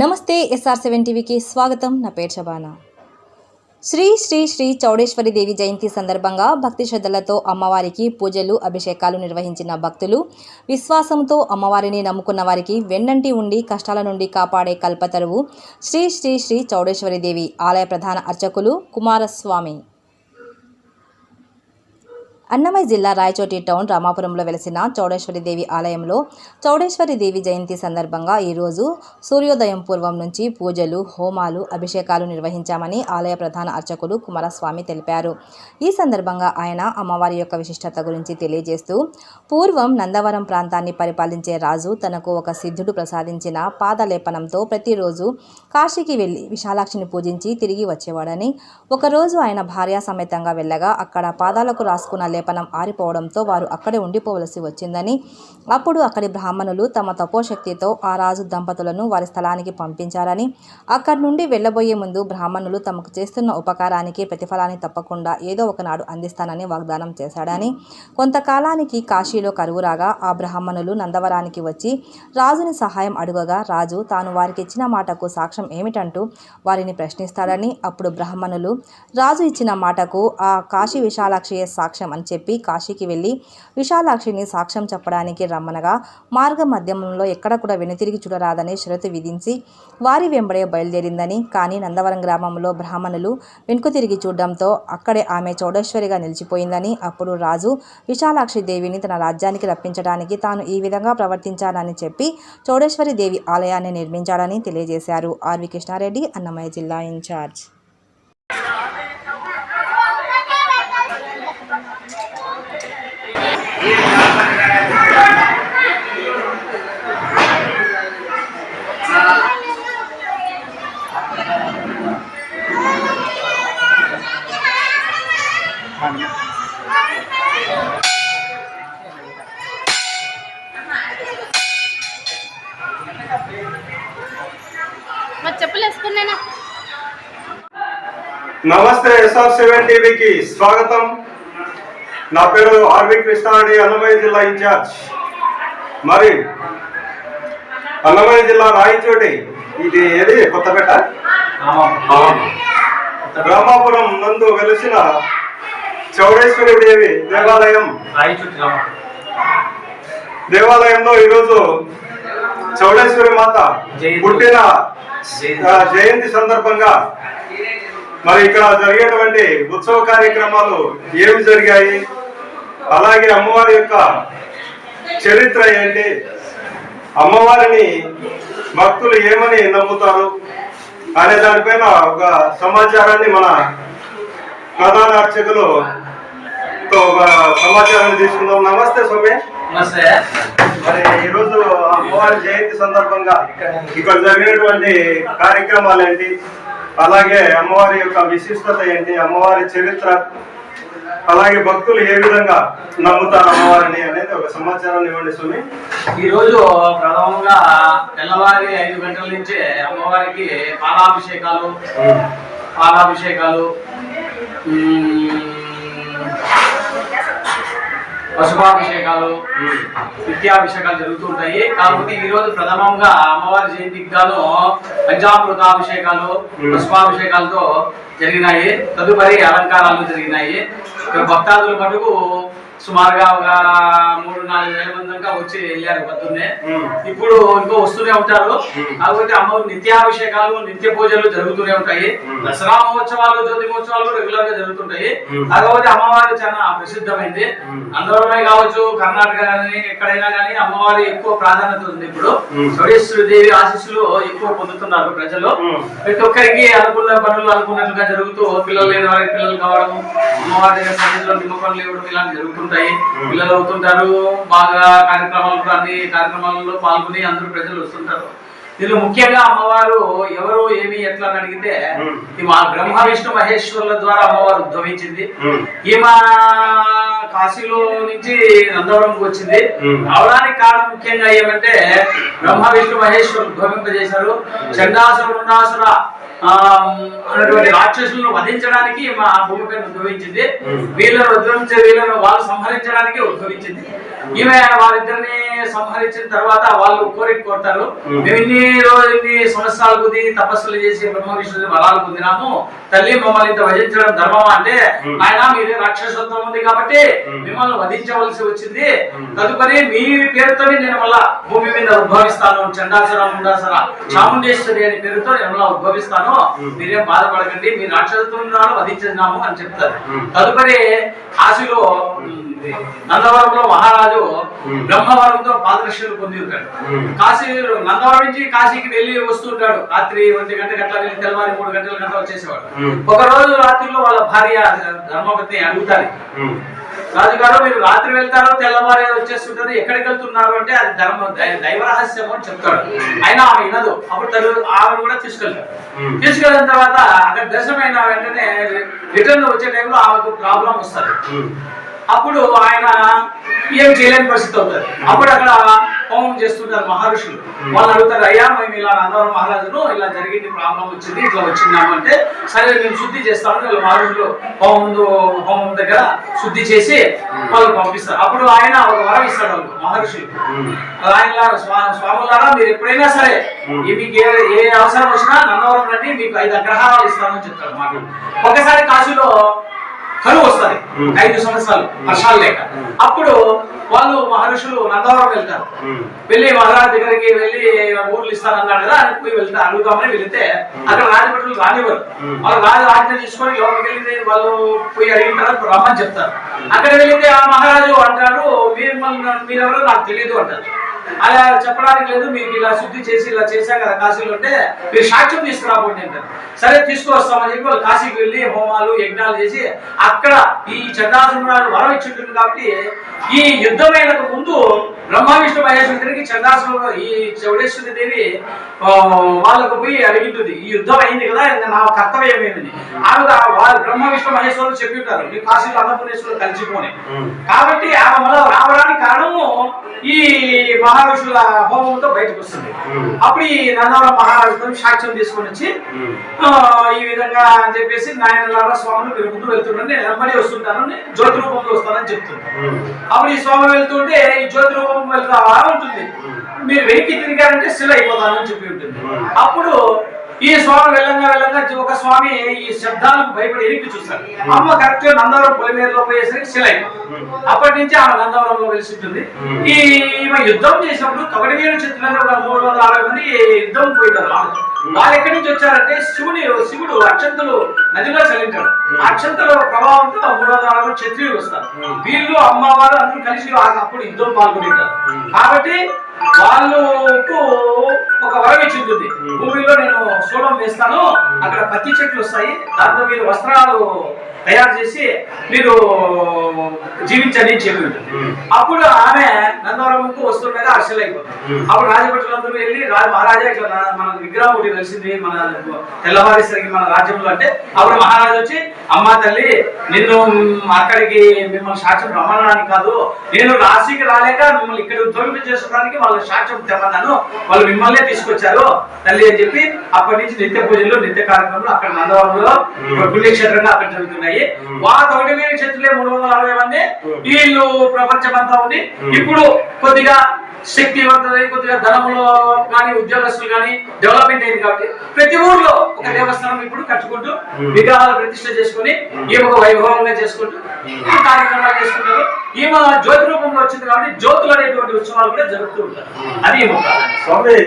నమస్తే SR seven టీవీకి స్వాగతం. నా పేరు శబానా శ్రీ శ్రీ శ్రీ చౌడేశ్వరి దేవి జయంతి సందర్భంగా భక్తి శ్రద్ధలతో అమ్మవారికి పూజలు అభిషేకాలు నిర్వహించిన భక్తులు విశ్వాసంతో అమ్మవారిని నమ్ముకున్న వారికి వెన్నంటి ఉండి కష్టాల నుండి కాపాడే కల్పతరువు శ్రీ శ్రీ శ్రీ చౌడేశ్వరి దేవి ఆలయ ప్రధాన అర్చకులు కుమారస్వామి. అన్నమయ్య జిల్లా రాయచోటి టౌన్ రామాపురంలో వెలసిన చౌడేశ్వరి దేవి ఆలయంలో చౌడేశ్వరి దేవి జయంతి సందర్భంగా ఈరోజు సూర్యోదయం పూర్వం నుంచి పూజలు హోమాలు అభిషేకాలు నిర్వహించామని ఆలయ ప్రధాన అర్చకులు కుమారస్వామి తెలిపారు. ఈ సందర్భంగా ఆయన అమ్మవారి యొక్క విశిష్టత గురించి తెలియజేస్తూ పూర్వం నందవరం ప్రాంతాన్ని పరిపాలించే రాజు తనకు ఒక సిద్ధుడు ప్రసాదించిన పాదలేపనంతో ప్రతిరోజు కాశీకి వెళ్ళి విశాలాక్షిని పూజించి తిరిగి వచ్చేవాడని ఒకరోజు ఆయన భార్య సమేతంగా వెళ్ళగా అక్కడ పాదాలకు రాసుకున్న లేపనం ఆరిపోవడంతో వారు అక్కడే ఉండిపోవలసి వచ్చిందని అప్పుడు అక్కడి బ్రాహ్మణులు తమ తపోశక్తితో ఆ రాజు దంపతులను వారి స్థలానికి పంపించారని అక్కడి నుండి వెళ్ళబోయే ముందు బ్రాహ్మణులు తమకు చేస్తున్న ఉపకారానికి ప్రతిఫలాన్ని తప్పకుండా ఏదో ఒకనాడు అందిస్తానని వాగ్దానం చేశాడని కొంతకాలానికి కాశీలో కరువు రాగా ఆ బ్రాహ్మణులు నందవరానికి వచ్చి రాజుని సహాయం అడుగగా రాజు తాను వారికి ఇచ్చిన మాటకు సాక్ష్యం ఏమిటంటూ వారిని ప్రశ్నిస్తాడని అప్పుడు బ్రాహ్మణులు రాజు ఇచ్చిన మాటకు ఆ కాశీ విశాలాక్షియే సాక్ష్యం అని చెప్పి కాశీకి వెళ్ళి విశాలాక్షిని సాక్ష్యం చెప్పడానికి రమ్మనగా మార్గ మధ్యమంలో ఎక్కడ కూడా వెనుతిరిగి చూడరాదని షరతు విధించి వారి వెంబడే బయలుదేరిందని. కానీ నందవరం గ్రామంలో బ్రాహ్మణులు వెనుక తిరిగి చూడడంతో అక్కడే ఆమె చౌడేశ్వరిగా నిలిచిపోయిందని. అప్పుడు రాజు విశాలాక్షి దేవిని తన రాజ్యానికి రప్పించడానికి తాను ఈ విధంగా ప్రవర్తించానని చెప్పి చౌడేశ్వరి దేవి ఆలయాన్ని నిర్మించాడని తెలియజేశారు. ఆర్వి కృష్ణారెడ్డి అన్నమయ్య జిల్లా ఇన్ఛార్జ్. నమస్తే ఎస్ఆర్ సెవెన్ టీవీకి స్వాగతం. నా పేరు ఆర్వి కృష్ణారెడ్డి అన్నమయ్య జిల్లా ఇన్ఛార్జ్. మరి అన్నమయ్య జిల్లా రాయచోటి ఇది ఏది? కొత్తపేట? రామాపురం. నందు వెలిసిన చౌడేశ్వరి దేవి దేవాలయం. దేవాలయంలో ఈరోజు చౌడేశ్వరి మాత పుట్టిన జయంతి సందర్భంగా మరి ఇక్కడ జరిగేటువంటి ఉత్సవ కార్యక్రమాలు ఏమి జరిగాయి? అలాగే అమ్మవారి యొక్క చరిత్ర ఏంటి? అమ్మవారిని భక్తులు ఏమని నమ్ముతారు? అనే దానిపైన ఒక సమాచారాన్ని మన ప్రధాన అర్చకులు ఒక సమాచారాన్ని తీసుకుందాం. నమస్తే స్వామి. నమస్తే. మరి ఈరోజు అమ్మవారి జయంతి సందర్భంగా ఇక్కడ జరిగినటువంటి కార్యక్రమాలు ఏంటి? అలాగే అమ్మవారి యొక్క విశిష్టత ఏంటి? అమ్మవారి చరిత్ర అలాగే భక్తులు ఏ విధంగా నమ్ముతారు అమ్మవారిని అనేది ఒక సమాచారాన్ని ఇవ్వండి స్వామి. ఈ రోజు ప్రథమంగా తెల్లవారి ఐదు గంటల నుంచే అమ్మవారికి పాలాభిషేకాలు పాలాభిషేకాలు పశుభాభిషేకాలు నిత్యాభిషేకాలు జరుగుతూ ఉంటాయి. కాకపోతే ఈ రోజు ప్రథమంగా అమ్మవారి జయంతికి గాను పంచామృతాభిషేకాలు పశుభాభిషేకాలతో జరిగినాయి. తదుపరి అలంకారాలు జరిగినాయి. భక్తాదులు మటుకు సుమారుగా ఒక మూడు నాలుగు వేల మంది దాకా వచ్చి వెళ్ళారు పొద్దున్నే. ఇప్పుడు ఇంకో వస్తూనే ఉంటారు. కాకపోతే అమ్మవారి నిత్యాభిషేకాలు నిత్య పూజలు జరుగుతూనే ఉంటాయి. దసరా మహోత్సవాలు జ్యోతి మహోత్సవాలు రెగ్యులర్గా జరుగుతుంటాయి. కాకపోతే అమ్మవారి చాలా ప్రసిద్ధమైంది. అందరమే కావచ్చు కర్ణాటక కానీ ఎక్కడైనా కానీ అమ్మవారి ఎక్కువ ప్రాధాన్యత ఉంది ఇప్పుడు. చౌడేశ్వరి దేవి ఆశీస్సులు ఎక్కువ పొందుతున్నారు ప్రజలు. ప్రతి ఒక్కరికి అనుకున్న పనులు అనుకున్నట్లుగా జరుగుతూ పిల్లలు లేని వారికి పిల్లలు కావడం అమ్మవారి దగ్గర సన్నిధిలో నిమ్మకం లేవడం ఇలాంటి జరుగుతుంటాయి. పిల్లలు అవుతుంటారు బాగా కార్యక్రమాలు అన్ని కార్యక్రమాలలో పాల్గొని అందరూ ప్రజలు వస్తుంటారు. దీనిలో ముఖ్యంగా అమ్మవారు ఎవరు ఏమి ఎట్లా అని అడిగితే మా బ్రహ్మ విష్ణు మహేశ్వరుల ద్వారా అమ్మవారు ఉద్భవించింది. ఈమె కాశీలో నుంచి నందవరంకి వచ్చింది. రావడానికి కారణం ముఖ్యంగా ఏమంటే బ్రహ్మ విష్ణు మహేశ్వరులు ఉద్భవింపజేశారు చండాసుర ఉండాసుర అన్నటువంటి రాక్షసులను వధించడానికి మా భూమిపై ఉద్భవించింది. వీళ్ళను ఉద్భవించే వీళ్ళను వాళ్ళు సంహరించడానికి ఉద్భవించింది ఈమె వారిద్దరిని సంహరించిన తర్వాత వాళ్ళు కోరిక కోరుతారు మ్మ్. మేము ఇన్ని రోజులు ఇన్ని సంవత్సరాలు కొద్ది తపస్సులు చేసి బ్రహ్మ విష్ణుని వరాలు పొందినాము తల్లి మమ్మల్ని ఇంత వధించడం ధర్మం అంటే. ఆయన మీదే రాక్షసత్వం ఉంది కాబట్టి మ్మ్. మిమ్మల్ని వధించవలసి వచ్చింది. తదుపరి మీ పేరుతో నేను మళ్ళా భూమి మీద ఉద్భవిస్తాను చండాసుర ముండాసుర చాముండేశ్వరి అనే పేరుతో నేను మళ్ళా ఉద్భవిస్తాను. మీరేం బాధపడకండి మీ రాక్షసత్వం వధించినాము అని చెప్తారు. తదుపరి కాశీలో నందవరంలో మహారాజు. బ్రహ్మవరంతో పాదరక్షలు పొంది ఉంటాడు. కాశీ నందవరం నుంచి కాశీకి వెళ్ళి వస్తుంటాడు. రాత్రి ఒంటి గంట గంటల వెళ్ళి తెల్లవారి మూడు గంటల గంట వచ్చేసేవాడు. ఒక రోజు రాత్రిలో వాళ్ళ భార్య ధర్మపతి అడుగుతారు రాజుగారు మీరు రాత్రి వెళ్తారు తెల్లవారి వచ్చేస్తుంటారు ఎక్కడికి వెళ్తున్నారు? అంటే అది ధర్మ దైవ రహస్యం అని చెప్తాడు. అయినా ఆమె వినదు. అప్పుడు తను ఆమెను కూడా తీసుకెళ్తాడు. తీసుకెళ్ళిన తర్వాత అక్కడ దర్శనమైన వెంటనే రిటర్న్ వచ్చే టైంలో ఆమెకు ప్రాబ్లం వస్తుంది. అప్పుడు ఆయన ఏం చేయలేని పరిస్థితి అవుతుంది. అప్పుడు అక్కడ హోమం చేస్తుంటారు మహర్షులు. వాళ్ళు అడుగుతారు అయ్యా మేము ఇలా నందవరం మహారాజును ఇలా జరిగింది ప్రాబ్లం వచ్చింది ఇట్లా వచ్చిందాము అంటే సరే మేము శుద్ధి చేస్తామని వీళ్ళు మహర్షులు హోమం హోమం దగ్గర శుద్ధి చేసి వాళ్ళు పంపిస్తారు. అప్పుడు ఆయన ఒక వరం ఇస్తాడు వాళ్ళు మహర్షులు ఆయన స్వా- స్వాములారా మీరు ఎప్పుడైనా సరే మీకు ఏ ఏ అవసరం వచ్చినా నందవరం రండి మీకు ఐదు అగ్రహారాలు ఇస్తామని చెప్తారు మాకు ఒకసారి కాశీలో కరువు వస్తుంది. ఐదు సంవత్సరాలు వర్షాలు లేక. అప్పుడు వాళ్ళు మహర్షులు నందవరం వెళ్తారు. వెళ్ళి మహారాజు దగ్గరికి వెళ్ళి ఊర్లు ఇస్తానన్నాడు కదా అని పోయి వెళ్తే అడుగుదామని వెళితే అక్కడ రాజభటులు రానివ్వరు. వాళ్ళు రాజు ఆజ్ఞ తీసుకొని లోపలికి వెళ్ళి వాళ్ళు పోయి అడిగిన తర్వాత రమ్మని చెప్తారు. అక్కడ వెళితే ఆ మహారాజు అంటాడు మీరు మీరెవరో నాకు తెలియదు అంటారు. అలా చెప్పడానికి లేదు మీకు ఇలా శుద్ధి చేసి ఇలా చేశాం కదా కాశీలో అంటే మీరు సాక్ష్యం తీసుకురాబోండి అంటారు. సరే తీసుకువస్తామని చెప్పి వాళ్ళు కాశీకి వెళ్ళి హోమాలు యజ్ఞాలు చేసి అక్కడ ఈ చంద్రాసురుడు వరం ఇచ్చింటుంది కాబట్టి ఈ యుద్ధమైనకు ముందు బ్రహ్మ విష్ణు మహేశ్వరుడికి చంద్రాసురుడు ఈ చౌడేశ్వరి దేవి ఆ, వాళ్ళకు పోయి అడిగింటుంది ఈ యుద్ధం అయింది కదా నా కర్తవ్యం ఏమిటి? ఆమె వాళ్ళు బ్రహ్మ విష్ణు మహేశ్వరుడు చెప్పి ఉంటారు మీ కాశీలో అన్నపూర్ణేశ్వరుడు కలిసిపోని. కాబట్టి ఆమె మళ్ళీ రావడానికి కారణము ఈ మహారుషుల హోమంతో బయటకు వస్తుంది. అప్పుడు ఈ నందవరం మహారాజుతో సాక్ష్యం తీసుకొని వచ్చి ఈ విధంగా అని చెప్పేసి నాయనలారా స్వాములు మీరు ముందు వెళ్తున్నాను నేను వెంబడి వస్తుంటాను జ్యోతి రూపంలో వస్తానని చెప్తుంది ఉమ్, అప్పుడు ఈ స్వామి వెళ్తుంటే ఈ జ్యోతి రూపం వెళ్తా ఉంటుంది. మీరు వెనక్కి తిరిగారంటే శిల అయిపోతానని చెప్పి ఉంటుంది. అప్పుడు ఈ స్వామి వెళ్ళంగా వెళ్ళంగా ఒక స్వామి ఈ శబ్దాలకు భయపడి ఎనికి చూస్తారు అమ్మ కరెక్ట్ నందవరం పొలిమేరలో పోయేసరికి శిలై. అప్పటి నుంచి ఆమె నందవరంలో వెలిసింటుంది ఈ ఈమె యుద్ధం చేసినప్పుడు కబడి వీరు చిత్రంలో మూడు వందల అరవై మంది యుద్ధం పోయినారు. ఆమెతో. వాళ్ళు ఎక్కడి నుంచి వచ్చారంటే శివుని శివుడు అక్షంతలు నదిలో చల్లింటాడు ఆ అక్షంతల ప్రభావంతో మూడు వందల అరవై క్షత్రియులు వస్తారు. వీళ్ళు అమ్మవారు అందరూ కలిసి అప్పుడు యుద్ధం పాల్గొంటారు కాబట్టి వాళ్ళకు ఒక వరం ఇచ్చింటుంది. భూమిలో నేను శూలం వేస్తాను అక్కడ పత్తి చెట్లు వస్తాయి దాంతో మీరు వస్త్రాలు తయారు చేసి మీరు జీవించండి చెప్పి అప్పుడు ఆమె నందవరంకు వస్తుండగా అర్షలు అయిపోతుంది అప్పుడు రాజభటులందరూ వెళ్ళి రాజ మహారాజా ఇట్లా మన విగ్రహం ఒకటి కలిసింది మన తెల్లవారేసరికి మన రాజ్యంలో అంటే అప్పుడు మహారాజు వచ్చి అమ్మా తల్లి నిన్ను అక్కడికి మిమ్మల్ని సాక్ష్యం రమ్మనడానికి కాదు నేను రాశికి రాలేక మిమ్మల్ని ఇక్కడ ఉద్యోగం చేసుకోవడానికి వాళ్ళ సాక్ష్యం తెమ్మన్నాను. వాళ్ళు మిమ్మల్నే తీసుకొచ్చారు తల్లి అని చెప్పి అప్పటి నుంచి నిత్య పూజలు నిత్య కార్యక్రమాలు అక్కడ నందవరంలో పుణ్యక్షేత్రంగా అక్కడ జరుగుతున్నాయి. వాళ్ళ ఒకటి వేల క్షేత్రులే మూడు వందల అరవై మంది వీళ్ళు ప్రపంచమంతా ఉండి ఇప్పుడు కొద్దిగా శక్తివంతులై కొద్దిగా ధనములో కానీ ఉద్యోగస్తులు కానీ డెవలప్మెంట్ అయింది కాబట్టి ప్రతి ఊర్లో ఒక దేవస్థానం ఇప్పుడు కట్టుకుంటూ విగ్రహాలు ప్రతిష్ట చేసుకుని ఈమె ఒక వైభవంగా చేసుకుంటూ ఈ కార్యక్రమాలు చేసుకుంటారు. ఈమె జ్యోతి రూపంలో వచ్చింది కాబట్టి జ్యోతులు అనేటువంటి ఉత్సవాలు కూడా జరుగుతూ ఉంటారు అది